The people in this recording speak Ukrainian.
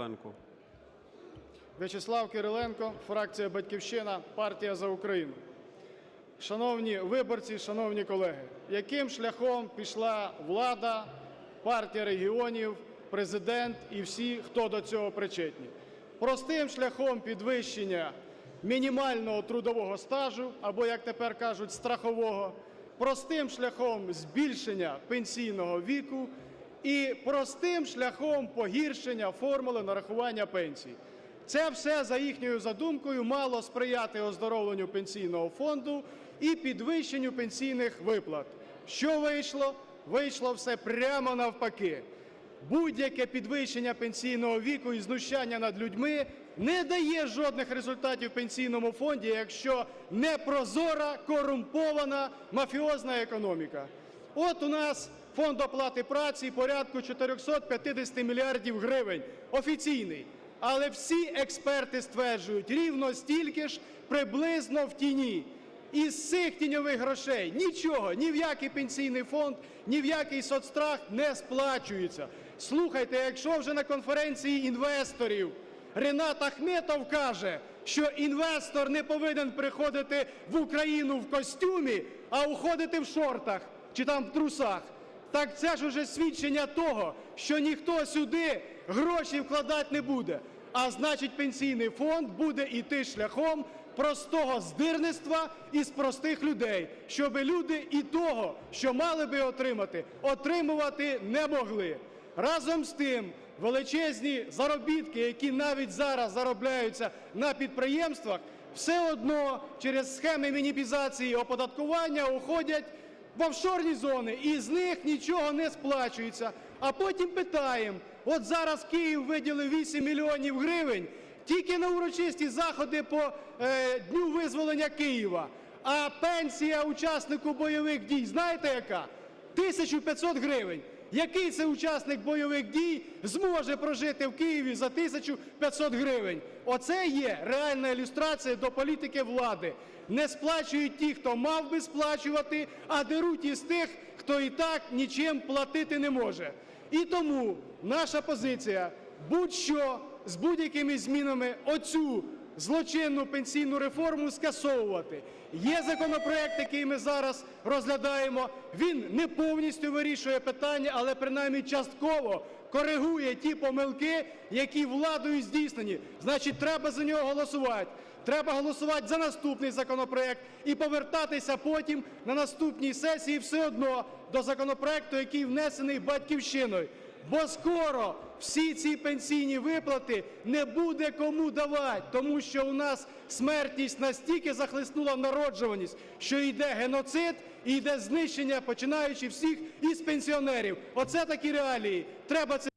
Павленку. В'ячеслав Кириленко, фракція Батьківщина, партія за Україну. Шановні виборці, шановні колеги, яким шляхом пішла влада, партія регіонів, президент і всі, хто до цього причетні? Простим шляхом підвищення мінімального трудового стажу, або, як тепер кажуть, страхового, простим шляхом збільшення пенсійного віку і простим шляхом погіршення формули нарахування пенсій. Це все, за їхньою задумкою, мало сприяти оздоровленню пенсійного фонду і підвищенню пенсійних виплат. Що вийшло? Вийшло все прямо навпаки. Будь-яке підвищення пенсійного віку і знущання над людьми не дає жодних результатів пенсійному фонді, якщо не прозора, корумпована, мафіозна економіка. От у нас фонд оплати праці порядку 450 мільярдів гривень офіційний. Але всі експерти стверджують, рівно стільки ж приблизно в тіні. Із цих тіньових грошей нічого, ні в який пенсійний фонд, ні в який соцстрах не сплачується. Слухайте, якщо вже на конференції інвесторів Ренат Ахметов каже, що інвестор не повинен приходити в Україну в костюмі, а уходити в шортах чи там в трусах, так це ж уже свідчення того, що ніхто сюди гроші вкладати не буде. А значить, пенсійний фонд буде йти шляхом простого здирництва із простих людей, щоб люди і того, що мали би отримати, отримувати не могли. Разом з тим, величезні заробітки, які навіть зараз заробляються на підприємствах, все одно через схеми мінімізації оподаткування уходять в офшорні зони, і з них нічого не сплачується. А потім питаємо: от зараз Київ виділив 8 мільйонів гривень тільки на урочисті заходи по е, Дню визволення Києва. А пенсія учаснику бойових дій знаєте яка? 1500 гривень. Який це учасник бойових дій зможе прожити в Києві за 1500 гривень? Оце є реальна ілюстрація до політики влади. Не сплачують ті, хто мав би сплачувати, а деруть із тих, хто і так нічим платити не може. І тому наша позиція будь-що з будь-якими змінами оцю злочинну пенсійну реформу скасовувати. Є законопроект, який ми зараз розглядаємо. Він не повністю вирішує питання, але принаймні частково коригує ті помилки, які владою здійснені. Значить, треба за нього голосувати. Треба голосувати за наступний законопроект і повертатися потім на наступній сесії все одно до законопроекту, який внесений батьківщиною. Бо скоро всі ці пенсійні виплати не буде кому давати, тому що у нас смертність настільки захлеснула народжуваність, що йде геноцид і йде знищення, починаючи всіх із пенсіонерів. Оце такі реалії. Треба це